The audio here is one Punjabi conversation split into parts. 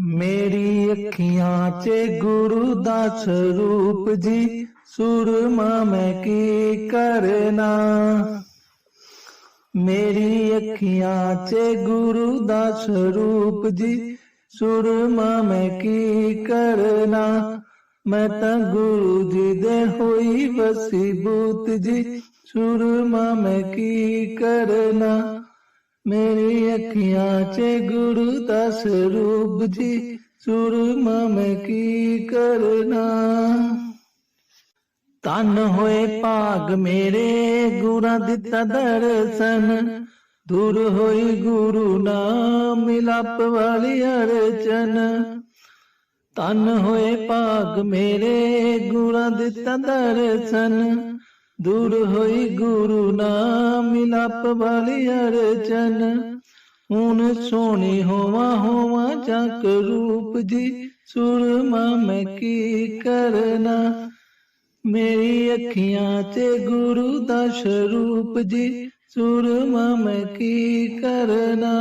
ਮੇਰੀ ਅੱਖੀਆਂ 'ਚ ਗੁਰੂ ਦਾ ਸਰੂਪ ਜੀ, ਸੁਰਮਾ ਮੈਂ ਕੀ ਕਰਨਾ? ਮੇਰੀ ਅੱਖੀਆਂ 'ਚ ਗੁਰੂ ਦਾ ਸਰੂਪ ਜੀ, ਸੁਰਮਾ ਮੈਂ ਕੀ ਕਰਨਾ? ਮੈਂ ਤਾਂ ਗੁਰੂ ਜੀ ਦੇ ਹੋਈ ਵਸੀਬੂਤ ਜੀ, ਸੁਰਮਾ ਮੈਂ ਕੀ ਕਰਨਾ? ਮੇਰੀ ਅੱਖੀਆਂ 'ਚ ਗੁਰੂ ਦਾ ਸਰੂਪ ਜੀ, ਸੁਰਮਾ ਮੈਂ ਕੀ ਕਰਨਾ? ਤਨ ਹੋਏ ਭਾਗ ਮੇਰੇ, ਗੁਰਾਂ ਦਿੱਤਾ ਦਰਸ਼ਨ। ਦੂਰ ਹੋਈ ਗੁਰੂ ਨਾਮ, ਮਿਲਾਪ ਵਾਲੀ ਅਰਚਨ। ਤਨ ਹੋਏ ਭਾਗ ਮੇਰੇ, ਗੁਰਾਂ ਦਿੱਤਾ ਦਰਸ਼ਨ। ਦੂਰ ਹੋਈ ਗੁਰੂ ਨਾਮ ਮਿਲਪ ਵਾਲੀ ਅਰਚਨ ਹੁਣ ਸੋਹਣੀ ਹੋਵਾ ਹੋਵਾ ਚੱਕ ਰੂਪ ਜੀ, ਸੁਰਮਾ ਮੈਂ ਕੀ ਕਰਨਾ? ਮੇਰੀ ਅੱਖੀਆਂ 'ਚ ਗੁਰੂ ਦਾ ਸਰੂਪ ਜੀ, ਸੁਰਮਾ ਮੈਂ ਕੀ ਕਰਨਾ?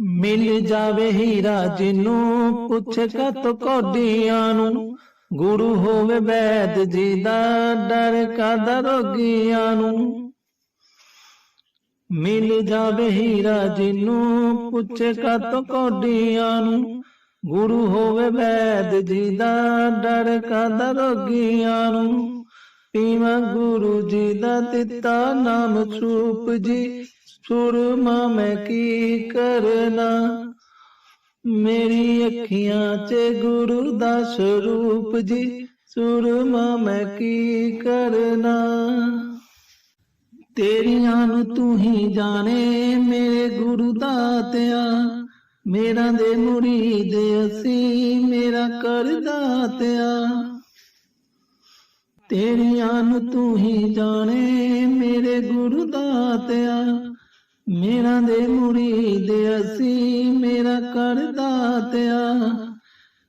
ਮਿਲ ਜਾਵੇ ਹੀਰਾ ਜਿਨੂੰ ਪੁੱਛ ਕਤ ਕੋਡੀਆਂ ਨੂੰ। ਗੁਰੂ ਹੋਵੇ ਵੈਦ ਜੀ ਦਾ ਡਰ ਕਾਦਾ ਰੋਗੀਆਂ ਨੂੰ? ਮਿਲ ਜਾਵੇ ਹੀਰਾ ਜਿਨੂੰ ਪੁੱਛ ਕਤ ਕੋਡੀਆਂ ਨੂੰ? ਗੁਰੂ ਹੋਵੇ ਵੈਦ ਜੀ ਦਾ ਡਰ ਕਾਦਾ ਰੋਗੀਆਂ ਨੂੰ? ਪੀਵਾ ਗੁਰੂ ਜੀ ਦਾ ਦਿੱਤਾ ਨਾਮ ਸੂਪ ਜੀ, ਸੁਰਮਾ ਮੈਂ ਕੀ ਕਰਨਾ? ਮੇਰੀ ਅੱਖੀਆਂ 'ਚ ਗੁਰੂ ਦਾ ਸਰੂਪ ਜੀ। ਸੁਰਮਾ ਮੈਂ ਕੀ ਕਰਨਾ? ਤੇਰੀਆਂ ਨੂੰ ਤੂੰ ਹੀ ਜਾਣੇ, ਮੇਰੇ ਗੁਰੂ ਦਾਤਿਆ। ਮੇਰਾ ਦੇ ਮੁਰੀਦ ਅਸੀਂ, ਮੇਰਾ ਕਰ ਦਾਤਿਆ। ਤੇਰੀਆਂ ਨੂੰ ਤੂੰ ਹੀ ਜਾਣੇ, ਮੇਰੇ ਗੁਰੂ ਦਾਤਿਆ। ਮੇਰਾ ਦੇ ਮੁਰੀਦ ਅਸੀਂ ਦਾਤਿਆ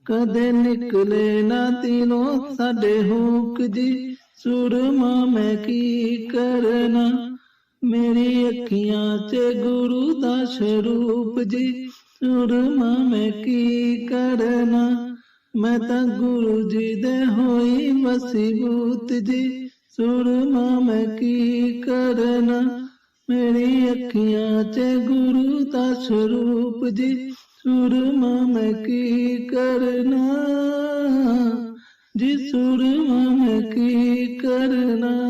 ਕਦੇ ਨਿਕਲੇ ਨਾ ਤਿਲੋਂ ਸਾਡੇ ਹੁਕ ਜੀ। ਸੁਰਮਾ ਮੈਂ ਕੀ ਕਰਨਾ? ਮੇਰੀ ਅੱਖੀਆਂ 'ਚ ਗੁਰੂ ਦਾ ਸਰੂਪ ਜੀ। ਸੁਰਮਾ ਮੈਂ ਕੀ ਕਰਨਾ? ਮੈਂ ਤਾਂ ਗੁਰੂ ਜੀ ਦੇ ਹੋਈ ਵਸੀਬੂਤ ਜੀ। ਸੁਰਮਾ ਮੈਂ ਕੀ ਕਰਨਾ? ਮੇਰੀ ਅੱਖੀਆਂ 'ਚ ਗੁਰੂ ਦਾ ਸਰੂਪ ਜੀ। ਸੁਰਮਾ ਮੈਂ ਕੀ ਕਰਨਾ? ਜੀ ਸੁਰਮ ਮੈਂ ਕੀ ਕਰਨਾ?